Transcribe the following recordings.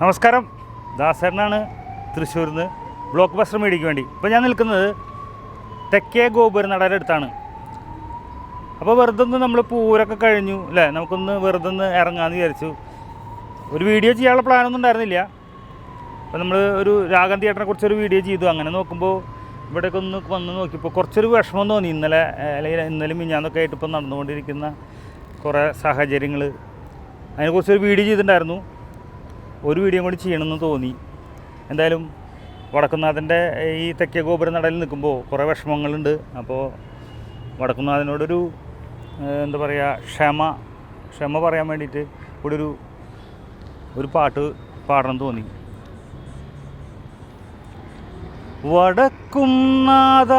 നമസ്കാരം. ദാസേട്ടനാണ് തൃശ്ശൂരിൽ നിന്ന് ബ്ലോക്ക് ബസ്റ്റർ മീഡിയയ്ക്ക് വേണ്ടി. ഇപ്പോൾ ഞാൻ നിൽക്കുന്നത് തെക്കേ ഗോപുര നടയുടെ അടുത്താണ്. അപ്പോൾ വെറുതെ ഒന്ന് നമ്മൾ പൂരൊക്കെ കഴിഞ്ഞു അല്ലേ? നമുക്കൊന്ന് വെറുതെ ഒന്ന് ഇറങ്ങാമെന്ന് വിചാരിച്ചു. ഒരു വീഡിയോ ചെയ്യാനുള്ള പ്ലാനൊന്നും ഉണ്ടായിരുന്നില്ല. അപ്പോൾ നമ്മൾ ഒരു രാഗം തിയേറ്ററിനെ കുറിച്ച് ഒരു വീഡിയോ ചെയ്തു. അങ്ങനെ നോക്കുമ്പോൾ ഇവിടെയൊക്കെ ഒന്ന് വന്ന് നോക്കിയപ്പോൾ കുറച്ചൊരു വിഷമം തോന്നി. ഇന്നലെ അല്ലെങ്കിൽ ഇന്നലെ മിഞ്ഞാന്നൊക്കെ ആയിട്ട് ഇപ്പോൾ നടന്നുകൊണ്ടിരിക്കുന്ന കുറേ സാഹചര്യങ്ങൾ അതിനെക്കുറിച്ചൊരു വീഡിയോ ചെയ്തിട്ടുണ്ടായിരുന്നു. ഒരു വീഡിയോ കൂടി ചെയ്യണമെന്ന് തോന്നി. എന്തായാലും വടക്കുന്നാഥന്റെ ഈ തെക്കേ ഗോപുരം നടയിൽ നിൽക്കുമ്പോൾ കുറേ വിഷമങ്ങളുണ്ട്. അപ്പോൾ വടക്കുന്നാഥനോടൊരു എന്താ പറയുക ക്ഷമ ക്ഷമ പറയാൻ വേണ്ടിയിട്ട് കൂടി ഒരു ഒരു പാട്ട് പാടണം തോന്നി. വടക്കും നാദ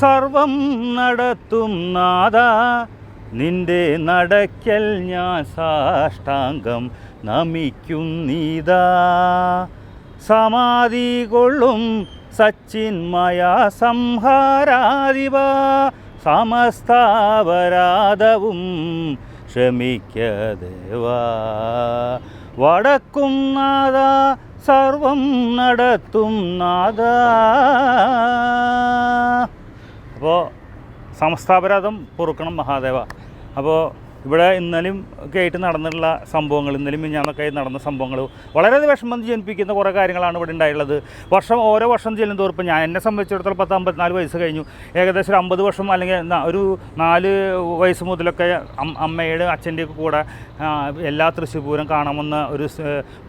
സർവം നടത്തും നാദ നിന്റെ നടക്കൽ ഞാൻ സാഷ്ടാംഗം നമിക്കുന്നീതാ സമാധി കൊള്ളും സച്ചിന്മയ സംഹാരാധിപ. സമസ്താപരാധവും ക്ഷമിക്കദേവാ. വടക്കും നാദ സർവം നടത്തും നാദ സമസ്താപരാധം പൊറുക്കണം മഹാദേവ. അപ്പോൾ ഇവിടെ ഇന്നലെയും ഒക്കെ ആയിട്ട് നടന്നിട്ടുള്ള സംഭവങ്ങൾ ഇന്നലെയും മിഞ്ഞാന്നൊക്കെ നടന്ന സംഭവങ്ങൾ വളരെ വിഷമം ജനിപ്പിക്കുന്ന കുറേ കാര്യങ്ങളാണ് ഇവിടെ ഉണ്ടായിട്ടുള്ളത്. വർഷം ഓരോ വർഷം ചെല്ലും ഇപ്പോൾ ഞാൻ എന്നെ സംബന്ധിച്ചിടത്തോളം പത്ത് അമ്പത്തിനാല് വയസ്സ് കഴിഞ്ഞു. ഏകദേശം ഒരു അമ്പത് വർഷം അല്ലെങ്കിൽ ഒരു നാല് വയസ്സ് മുതലൊക്കെ അമ്മയുടെ അച്ഛന്റെയൊക്കെ കൂടെ എല്ലാ തൃശ്ശൂർ പൂരം കാണാമെന്ന ഒരു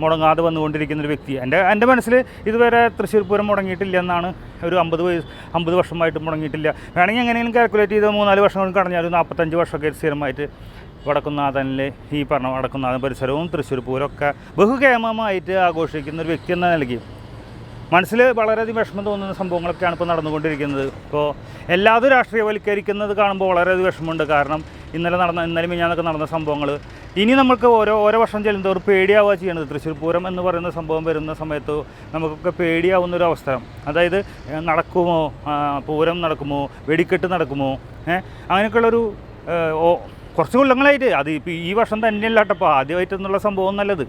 മുടങ്ങാതെ വന്നുകൊണ്ടിരിക്കുന്ന ഒരു വ്യക്തി. എന്റെ എന്റെ മനസ്സിൽ ഇതുവരെ തൃശ്ശൂർ പൂരം മുടങ്ങിയിട്ടില്ല എന്നാണ് ഒരു അമ്പത് വയസ്സ് അമ്പത് വർഷമായിട്ട് മുടങ്ങിയിട്ടില്ല. വേണമെങ്കിൽ എങ്ങനെയെങ്കിലും കാൽക്കുലേറ്റ് ചെയ്ത് മൂന്നാൽ വർഷം കൊണ്ട് ഒരു നാൽപ്പത്തഞ്ച് വർഷമൊക്കെ സ്ഥിരമായിട്ട് വടക്കുന്നാഥനിൽ ഈ പറഞ്ഞ വടക്കുന്നാഥൻ പരിസരവും തൃശ്ശൂർ പൂരമൊക്കെ ബഹുകേമമായിട്ട് ആഘോഷിക്കുന്ന ഒരു വ്യക്തി എന്ന നിലയ്ക്ക് മനസ്സിൽ വളരെയധികം വിഷമം തോന്നുന്ന സംഭവങ്ങളൊക്കെയാണ് ഇപ്പോൾ നടന്നുകൊണ്ടിരിക്കുന്നത്. ഇപ്പോൾ എല്ലാതും രാഷ്ട്രീയവൽക്കരിക്കുന്നത് കാണുമ്പോൾ വളരെയധികം വിഷമമുണ്ട്. കാരണം ഇന്നലെ നടന്ന ഇന്നലെ മിഞ്ഞാന്നൊക്കെ നടന്ന സംഭവങ്ങൾ. ഇനി നമുക്ക് ഓരോ ഓരോ വർഷം ചെല്ലുന്നതോറും പേടിയാവുക ചെയ്യണത്. തൃശ്ശൂർ പൂരം എന്ന് പറയുന്ന സംഭവം വരുന്ന സമയത്ത് നമുക്കൊക്കെ പേടിയാവുന്ന ഒരു അവസ്ഥ. അതായത് നടക്കുമോ? പൂരം നടക്കുമോ? വെടിക്കെട്ട് നടക്കുമോ? അങ്ങനെയൊക്കെയുള്ളൊരു കുറച്ച് കൊല്ലങ്ങളായിട്ട്. അത് ഇപ്പോൾ ഈ വർഷം തന്നെയല്ല കേട്ടപ്പോൾ ആദ്യമായിട്ടെന്നുള്ള സംഭവം നല്ലത്.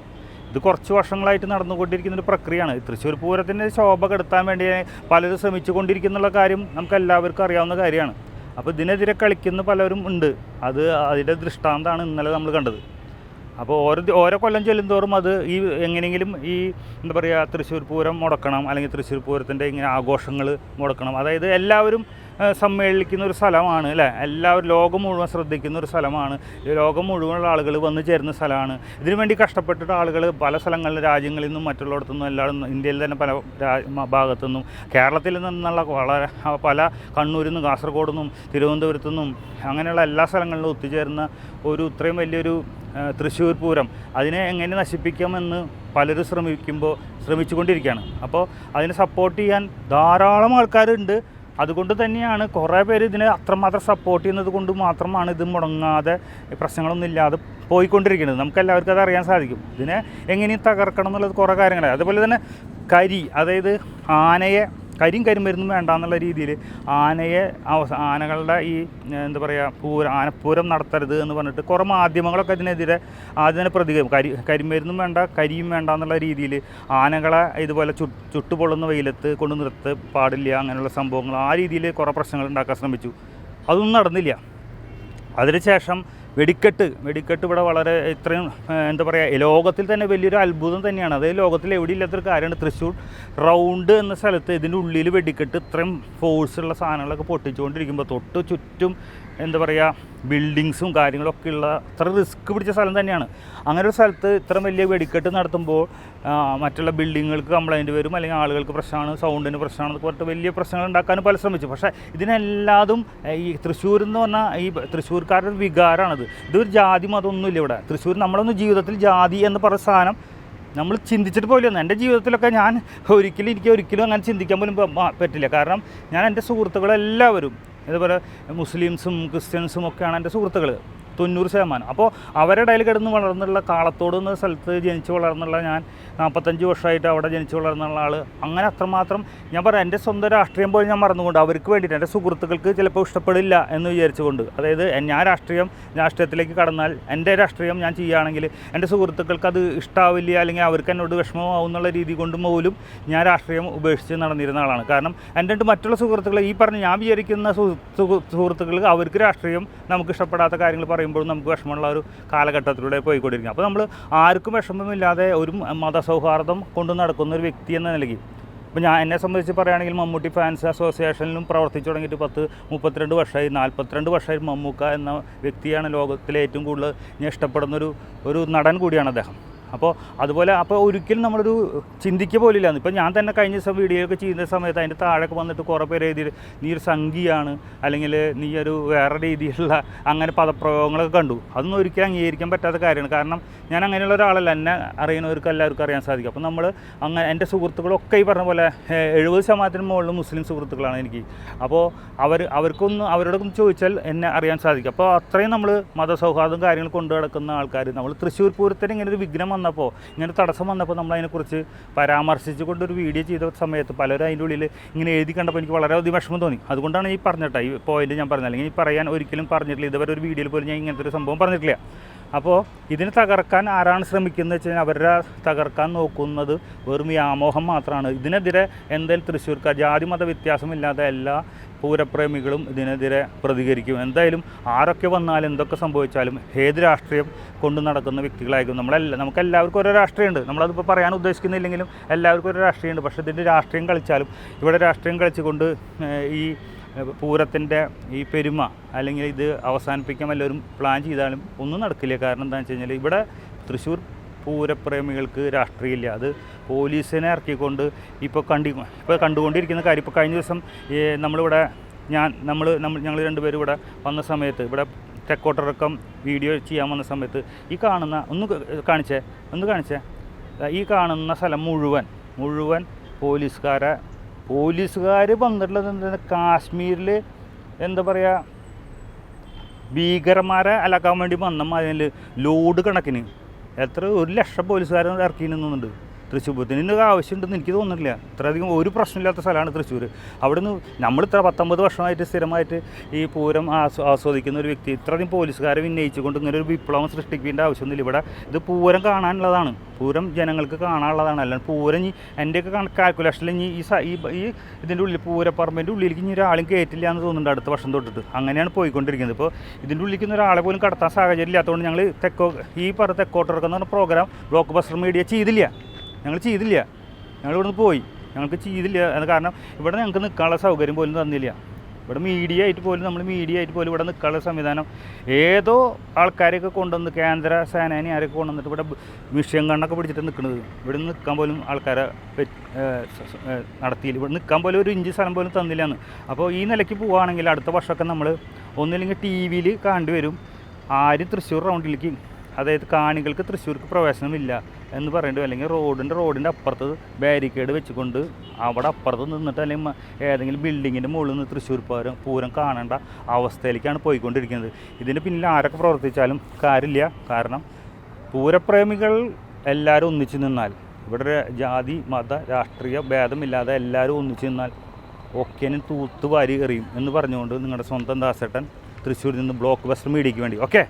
ഇത് കുറച്ച് വർഷങ്ങളായിട്ട് നടന്നുകൊണ്ടിരിക്കുന്ന ഒരു പ്രക്രിയയാണ്. തൃശ്ശൂർ പൂരത്തിന്റെ ശോഭ കെടുത്താൻ വേണ്ടി പലരും ശ്രമിച്ചു കൊണ്ടിരിക്കുന്നുള്ള കാര്യം നമുക്ക് എല്ലാവർക്കും അറിയാവുന്ന കാര്യമാണ്. അപ്പോൾ ഇതിനെതിരെ കളിക്കുന്ന പലരും ഉണ്ട്. അത് അതിന്റെ ദൃഷ്ടാന്തമാണ് ഇന്നലെ നമ്മൾ കണ്ടത്. അപ്പോൾ ഓരോ ഓരോ കൊല്ലം ചെല്ലുന്തോറും അത് ഈ എങ്ങനെയെങ്കിലും ഈ എന്താ പറയുക തൃശ്ശൂർ പൂരം മുടക്കണം അല്ലെങ്കിൽ തൃശ്ശൂർ പൂരത്തിന്റെ ഇങ്ങനെ ആഘോഷങ്ങൾ മുടക്കണം. അതായത് എല്ലാവരും സമ്മേളിക്കുന്ന ഒരു സ്ഥലമാണ് അല്ലേ? എല്ലാവരും ലോകം മുഴുവൻ ശ്രദ്ധിക്കുന്ന ഒരു സ്ഥലമാണ്. ലോകം മുഴുവനുള്ള ആളുകൾ വന്നു ചേരുന്ന സ്ഥലമാണ്. ഇതിനു വേണ്ടി കഷ്ടപ്പെട്ടിട്ട് ആളുകൾ പല സ്ഥലങ്ങളിലും രാജ്യങ്ങളിൽ നിന്നും മറ്റുള്ളിടത്തു നിന്നും എല്ലാവരും ഇന്ത്യയിൽ തന്നെ പല ഭാഗത്തു നിന്നും കേരളത്തിൽ നിന്നുള്ള വളരെ പല കണ്ണൂരിൽ നിന്നും കാസർഗോഡ് നിന്നും തിരുവനന്തപുരത്തു നിന്നും അങ്ങനെയുള്ള എല്ലാ സ്ഥലങ്ങളിലും ഒത്തുചേർന്ന ഒരു ഇത്രയും വലിയൊരു തൃശ്ശൂർ പൂരം അതിനെ എങ്ങനെ നശിപ്പിക്കാമെന്ന് പലരും ശ്രമിക്കുമ്പോൾ ശ്രമിച്ചുകൊണ്ടിരിക്കുകയാണ്. അപ്പോൾ അതിനെ സപ്പോർട്ട് ചെയ്യാൻ ധാരാളം ആൾക്കാരുണ്ട്. അതുകൊണ്ട് തന്നെയാണ് കുറേ പേര് ഇതിനെ അത്രമാത്രം സപ്പോർട്ട് ചെയ്യുന്നത് കൊണ്ട് മാത്രമാണ് ഇത് മുടങ്ങാതെ പ്രശ്നങ്ങളൊന്നും ഇല്ലാതെ പോയിക്കൊണ്ടിരിക്കുന്നത്. നമുക്ക് എല്ലാവർക്കും അത് അറിയാൻ സാധിക്കും. ഇതിനെ എങ്ങനെയും തകർക്കണം എന്നുള്ളത് കുറേ കാര്യങ്ങളാണ്. അതുപോലെ തന്നെ കരി അതായത് ആനയെ കരിയും കരിമരുന്നും വേണ്ട എന്നുള്ള രീതിയിൽ ആനയെ ആനകളുടെ ഈ എന്താ പറയുക പൂര ആനപ്പൂരം നടത്തരുത് എന്ന് പറഞ്ഞിട്ട് കുറേ മാധ്യമങ്ങളൊക്കെ ഇതിനെതിരെ ആദ്യം തന്നെ പ്രതികരിക്കും. കരി കരിമരുന്നും വേണ്ട കരിയും വേണ്ട എന്നുള്ള രീതിയിൽ ആനകളെ ഇതുപോലെ ചു ചുട്ടുപൊള്ളുന്ന വെയിലത്ത് കൊണ്ട് നിർത്ത് പാടില്ല അങ്ങനെയുള്ള സംഭവങ്ങൾ ആ രീതിയിൽ കുറേ പ്രശ്നങ്ങൾ ഉണ്ടാക്കാൻ ശ്രമിച്ചു. അതൊന്നും നടന്നില്ല. അതിനുശേഷം വെടിക്കെട്ട്. വെടിക്കെട്ട് ഇവിടെ വളരെ ഇത്രയും എന്താ പറയുക ലോകത്തിൽ തന്നെ വലിയൊരു അത്ഭുതം തന്നെയാണ്. അതായത് ലോകത്തിൽ എവിടെ ഇല്ലാത്തൊരു കാര്യമാണ്. തൃശ്ശൂർ റൗണ്ട് എന്ന സ്ഥലത്ത് ഇതിന്റെ ഉള്ളിൽ വെടിക്കെട്ട് ഇത്രയും ഫോഴ്സുള്ള സാധനങ്ങളൊക്കെ പൊട്ടിച്ചുകൊണ്ടിരിക്കുമ്പോൾ തൊട്ട് ചുറ്റും എന്താ പറയുക ബിൽഡിങ്സും കാര്യങ്ങളൊക്കെ ഉള്ള അത്ര റിസ്ക് പിടിച്ച സ്ഥലം തന്നെയാണ്. അങ്ങനെ ഒരു സ്ഥലത്ത് ഇത്ര വലിയ വെടിക്കെട്ട് നടത്തുമ്പോൾ മറ്റുള്ള ബിൽഡിങ്ങുകൾക്ക് കംപ്ലൈന്റ് വരും അല്ലെങ്കിൽ ആളുകൾക്ക് പ്രശ്നമാണ് സൗണ്ടിന് പ്രശ്നമാണ് പറഞ്ഞിട്ട് വലിയ പ്രശ്നങ്ങൾ ഉണ്ടാക്കാനും പല ശ്രമിച്ചു. പക്ഷേ ഇതിനെല്ലാതും ഈ തൃശ്ശൂർ എന്ന് പറഞ്ഞാൽ ഈ തൃശ്ശൂർക്കാരുടെ ഒരു വികാരമാണത്. ഇതൊരു ജാതി മതമൊന്നുമില്ല ഇവിടെ. തൃശ്ശൂർ നമ്മളൊന്നും ജീവിതത്തിൽ ജാതി എന്ന് പറഞ്ഞ സാധനം നമ്മൾ ചിന്തിച്ചിട്ട് പോലും എന്റെ ജീവിതത്തിലൊക്കെ ഞാൻ ഒരിക്കലും എനിക്ക് ഒരിക്കലും അങ്ങനെ ചിന്തിക്കാൻ പോലും പറ്റില്ല. കാരണം ഞാൻ എന്റെ സുഹൃത്തുക്കളെല്ലാവരും ഇതുപോലെ മുസ്ലിംസും ക്രിസ്ത്യൻസും ഒക്കെയാണ് എന്റെ സുഹൃത്തുക്കൾ. തൊണ്ണൂറ് ശതമാനം. അപ്പോൾ അവരുടെ ഇടയിൽ കിടന്ന് വളർന്നുള്ള കാളത്തോട് എന്ന സ്ഥലത്ത് ജനിച്ച് വളർന്നുള്ള ഞാൻ നാൽപ്പത്തഞ്ച് വർഷമായിട്ട് അവിടെ ജനിച്ച് വളർന്നുള്ള ആൾ അങ്ങനെ അത്രമാത്രം ഞാൻ പറയാം എന്റെ സ്വന്തം രാഷ്ട്രീയം പോലും ഞാൻ മറന്നുകൊണ്ട് അവർക്ക് വേണ്ടിയിട്ട് എന്റെ സുഹൃത്തുക്കൾക്ക് ചിലപ്പോൾ ഇഷ്ടപ്പെടില്ല എന്ന് വിചാരിച്ചുകൊണ്ട്. അതായത് ഞാൻ രാഷ്ട്രീയം രാഷ്ട്രീയത്തിലേക്ക് കടന്നാൽ എന്റെ രാഷ്ട്രീയം ഞാൻ ചെയ്യുകയാണെങ്കിൽ എന്റെ സുഹൃത്തുക്കൾക്ക് അത് ഇഷ്ടാവില്ല അല്ലെങ്കിൽ അവർക്ക് എന്നോട് വിഷമമാവും എന്നുള്ള രീതി കൊണ്ട് പോലും ഞാൻ രാഷ്ട്രീയം ഉപേക്ഷിച്ച് നടന്നിരുന്ന ആളാണ്. കാരണം എന്റെ മറ്റുള്ള സുഹൃത്തുക്കൾ ഈ പറഞ്ഞ് ഞാൻ വിചാരിക്കുന്ന സുഹൃ- സുഹൃ- സുഹൃത്തുക്കൾ അവർക്ക് രാഷ്ട്രീയം നമുക്ക് ഇഷ്ടപ്പെടാത്ത കാര്യങ്ങൾ പറയുമ്പോഴും നമുക്ക് വിഷമമുള്ള ഒരു കാലഘട്ടത്തിലൂടെ പോയിക്കൊണ്ടിരിക്കും. അപ്പോൾ നമ്മൾ ആർക്കും വിഷമമില്ലാതെ ഒരു മതസൗഹാർദ്ദം കൊണ്ടു നടക്കുന്ന ഒരു വ്യക്തി എന്ന നിലയ്ക്ക്. ഇപ്പോൾ ഞാൻ എന്നെ സംബന്ധിച്ച് പറയുകയാണെങ്കിൽ മമ്മൂട്ടി ഫാൻസ് അസോസിയേഷനിലും പ്രവർത്തിച്ചു തുടങ്ങിയിട്ട് പത്ത് മുപ്പത്തിരണ്ട് വർഷമായി നാൽപ്പത്തിരണ്ട് വർഷമായി മമ്മൂക്ക എന്ന വ്യക്തിയാണ് ലോകത്തിലെ ഏറ്റവും കൂടുതൽ ഞാൻ ഇഷ്ടപ്പെടുന്നൊരു ഒരു നടൻ കൂടിയാണ് അദ്ദേഹം. അപ്പോൾ അതുപോലെ അപ്പോൾ ഒരിക്കലും നമ്മളൊരു ചിന്തിക്കുക പോലില്ല ഇപ്പോൾ ഞാൻ തന്നെ കഴിഞ്ഞ ദിവസം വീഡിയോ ഒക്കെ ചെയ്യുന്ന സമയത്ത് അതിന്റെ താഴെയൊക്കെ വന്നിട്ട് കുറേ പേര് എഴുതി നീ ഒരു സംഘിയാണ് അല്ലെങ്കിൽ നീ ഒരു വേറെ രീതിയിലുള്ള അങ്ങനെ പദപ്രയോഗങ്ങളൊക്കെ കണ്ടു അതൊന്നും ഒരിക്കലും അംഗീകരിക്കാൻ പറ്റാത്ത കാര്യമാണ്. കാരണം ഞാൻ അങ്ങനെയുള്ള ഒരാളല്ല. എന്നെ അറിയുന്നവർക്ക് എല്ലാവർക്കും അറിയാൻ സാധിക്കും. അപ്പോൾ നമ്മൾ അങ്ങനെ എന്റെ സുഹൃത്തുക്കളൊക്കെ ഈ പറഞ്ഞ പോലെ എഴുപത് ശതമാനത്തിന് മുകളിൽ മുസ്ലിം സുഹൃത്തുക്കളാണ് എനിക്ക്. അപ്പോൾ അവർ അവർക്കൊന്ന് അവരോടൊന്ന് ചോദിച്ചാൽ എന്നെ അറിയാൻ സാധിക്കും. അപ്പോൾ അത്രയും നമ്മൾ മതസൗഹാർദ്ദം കാര്യങ്ങൾ കൊണ്ടു നടക്കുന്ന ആൾക്കാർ നമ്മൾ തൃശ്ശൂർ പൂരത്തിന് ഇങ്ങനെ ഒരു വിഘ്നം വന്നപ്പോൾ ഇങ്ങനെ തടസ്സം വന്നപ്പോൾ നമ്മൾ അതിനെക്കുറിച്ച് പരാമർശിച്ചു കൊണ്ടൊരു വീഡിയോ ചെയ്ത സമയത്ത് പലരും അതിന്റെ ഉള്ളിൽ ഇങ്ങനെ എഴുതി കണ്ടപ്പോൾ എനിക്ക് വളരെ വളരെയധികം വിഷമം തോന്നി. അതുകൊണ്ടാണ് ഈ പറഞ്ഞിട്ട് ഈ പോയിന്റ് ഞാൻ പറഞ്ഞത്. അല്ലെങ്കിൽ പറയാൻ ഒരിക്കലും പറഞ്ഞിട്ടില്ല. ഇതുവരെ ഒരു വീഡിയോയിൽ പോലും ഞാൻ ഇങ്ങനത്തെ ഒരു സംഭവം പറഞ്ഞിട്ടില്ല. അപ്പോൾ ഇതിനെ തകർക്കാൻ ആരാണ് ശ്രമിക്കുന്നത് വെച്ച് കഴിഞ്ഞാൽ അവരുടെ തകർക്കാൻ നോക്കുന്നത് വെറും വ്യാമോഹം മാത്രമാണ്. ഇതിനെതിരെ എന്തായാലും തൃശ്ശൂർക്കാർ ജാതി മത വ്യത്യാസമില്ലാതെ എല്ലാ പൂരപ്രേമികളും ഇതിനെതിരെ പ്രതികരിക്കും. എന്തായാലും ആരൊക്കെ വന്നാലും എന്തൊക്കെ സംഭവിച്ചാലും ഏത് രാഷ്ട്രീയം കൊണ്ടു നടക്കുന്ന വ്യക്തികളായിരിക്കും. നമ്മളെല്ലാം നമുക്ക് എല്ലാവർക്കും ഓരോ രാഷ്ട്രീയമുണ്ട്. നമ്മളതിപ്പോൾ പറയാൻ ഉദ്ദേശിക്കുന്നില്ലെങ്കിലും എല്ലാവർക്കും ഒരു രാഷ്ട്രീയമുണ്ട്. പക്ഷേ ഇതിന്റെ രാഷ്ട്രീയം കളിച്ചാലും ഇവിടെ രാഷ്ട്രീയം കളിച്ചുകൊണ്ട് ഈ പൂരത്തിന്റെ ഈ പെരുമ അല്ലെങ്കിൽ ഇത് അവസാനിപ്പിക്കാൻ എല്ലാവരും പ്ലാൻ ചെയ്താലും ഒന്നും നടക്കില്ല. കാരണം എന്താണെന്ന് വെച്ച് കഴിഞ്ഞാൽ ഇവിടെ തൃശ്ശൂർ പൂരപ്രേമികൾക്ക് രാഷ്ട്രീയമില്ല. അത് പോലീസിനെ ഇറക്കിക്കൊണ്ട് ഇപ്പോൾ കണ്ടി ഇപ്പോൾ കണ്ടുകൊണ്ടിരിക്കുന്ന കാര്യം. ഇപ്പോൾ കഴിഞ്ഞ ദിവസം നമ്മളിവിടെ ഞാൻ നമ്മൾ നമ്മൾ ഞങ്ങൾ രണ്ടുപേരും ഇവിടെ വന്ന സമയത്ത് ഇവിടെ തെക്കോട്ടിറക്കം വീഡിയോ ചെയ്യാൻ വന്ന സമയത്ത് ഈ കാണുന്ന ഒന്ന് കാണിച്ചേ ഒന്ന് കാണിച്ചേ. ഈ കാണുന്ന സ്ഥലം മുഴുവൻ മുഴുവൻ പോലീസുകാരെ പോലീസുകാർ വന്നിട്ടുള്ളത് എന്താണ്? കാശ്മീരിൽ എന്താ പറയുക ഭീകരന്മാരെ അലക്കാൻ വേണ്ടി വന്ന അതിൽ ലോഡ് കണക്കിന്. എത്ര ഒരു ലക്ഷം പോലീസുകാരെ ഇറക്കി നിന്നുണ്ട് തൃശ്ശൂർ ഇതിന്റെ ആവശ്യമുണ്ടെന്ന് എനിക്ക് തോന്നുന്നില്ല. ഇത്രയധികം ഒരു പ്രശ്നമില്ലാത്ത സ്ഥലമാണ് തൃശ്ശൂർ അവിടെ നിന്ന് നമ്മൾ ഇത്ര പത്തൊമ്പത് വർഷമായിട്ട് സ്ഥിരമായിട്ട് ഈ പൂരം ആസ്വ ആസ്വദിക്കുന്ന ഒരു വ്യക്തി ഇത്രയധികം പോലീസുകാരെ വിന്നയിച്ചുകൊണ്ട് ഇങ്ങനെ ഒരു വിപ്ലവം സൃഷ്ടിക്കേണ്ട ആവശ്യമൊന്നുമില്ല. ഇവിടെ ഇത് പൂരം കാണാനുള്ളതാണ്. പൂരം ജനങ്ങൾക്ക് കാണാനുള്ളതാണ്. അല്ലാണ്ട് പൂരം ഇനി എന്റെയൊക്കെ കാൽക്കുലേഷനിൽ ഇനി ഈ ഈ ഇതിന്റെ ഉള്ളിൽ പൂരപ്പറമ്പിന്റെ ഉള്ളിലേക്ക് ഇനി ഒരാളും കയറ്റില്ല എന്ന് തോന്നുന്നുണ്ട് അടുത്ത വർഷം തൊട്ടിട്ട്. അങ്ങനെയാണ് പോയിക്കൊണ്ടിരിക്കുന്നത്. ഇപ്പോൾ ഇതിന്റെ ഉള്ളിലേക്ക് ഒരാളെ പോലും കടത്താൻ സാഹചര്യം ഇല്ലാത്തതുകൊണ്ട് ഞങ്ങൾ തെക്കോ ഈ പറഞ്ഞ തെക്കോട്ടിറക്കുന്ന പ്രോഗ്രാം ബ്ലോക്ക് ബസ്റ്റർ മീഡിയ ചെയ്തില്ല. ഞങ്ങൾ ചെയ്തില്ല. ഞങ്ങൾ ഇവിടുന്ന് പോയി. ഞങ്ങൾക്ക് ചെയ്തില്ല. കാരണം ഇവിടെ ഞങ്ങൾക്ക് നിൽക്കാനുള്ള സൗകര്യം പോലും തന്നില്ല. ഇവിടെ മീഡിയ ആയിട്ട് പോലും നമ്മൾ മീഡിയ ആയിട്ട് പോലും ഇവിടെ നിൽക്കാനുള്ള സംവിധാനം ഏതോ ആൾക്കാരെയൊക്കെ കൊണ്ടുവന്ന് കേന്ദ്ര സേനാനി ആരൊക്കെ കൊണ്ടുവന്നിട്ട് ഇവിടെ മിഷ്യൻ കണ്ണൊക്കെ പിടിച്ചിട്ട് നിൽക്കുന്നത് ഇവിടെ നിൽക്കാൻ പോലും ആൾക്കാരെ നടത്തിയില്ല. ഇവിടെ നിൽക്കാൻ പോലും ഒരു ഇഞ്ച് സ്ഥലം പോലും തന്നില്ല എന്ന് അപ്പോൾ ഈ നിലയ്ക്ക് പോവുകയാണെങ്കിൽ അടുത്ത വർഷമൊക്കെ നമ്മൾ ഒന്നില്ലെങ്കിൽ ടി വിയിൽ കണ്ടുവരും. വരും ആരും തൃശ്ശൂർ റൗണ്ടിലേക്ക് അതായത് കാണികൾക്ക് തൃശ്ശൂർക്ക് പ്രവേശനമില്ല എന്ന് പറയേണ്ടി അല്ലെങ്കിൽ റോഡിന്റെ റോഡിന്റെ അപ്പുറത്ത് ബാരിക്കേഡ് വെച്ചുകൊണ്ട് അവിടെ അപ്പുറത്ത് നിന്നിട്ട് അല്ലെങ്കിൽ ഏതെങ്കിലും ബിൽഡിങ്ങിന്റെ മുകളിൽ നിന്ന് തൃശ്ശൂർ പൂരം പൂരം കാണേണ്ട അവസ്ഥയിലേക്കാണ് പോയിക്കൊണ്ടിരിക്കുന്നത്. ഇതിന് പിന്നിൽ ആരൊക്കെ പ്രവർത്തിച്ചാലും കാര്യമില്ല. കാരണം പൂരപ്രേമികൾ എല്ലാവരും ഒന്നിച്ചു നിന്നാൽ ഇവിടെ ജാതി മത രാഷ്ട്രീയ ഭേദമില്ലാതെ എല്ലാവരും ഒന്നിച്ചു നിന്നാൽ ഒക്കേനും തൂത്ത് വാരി എറിയും എന്ന് പറഞ്ഞുകൊണ്ട് നിങ്ങളുടെ സ്വന്തം ദാസേട്ടൻ തൃശ്ശൂരിൽ നിന്ന് ബ്ലോക്ക് ബസ്റ്റർ മീഡിയയ്ക്ക് വേണ്ടി. ഓക്കെ?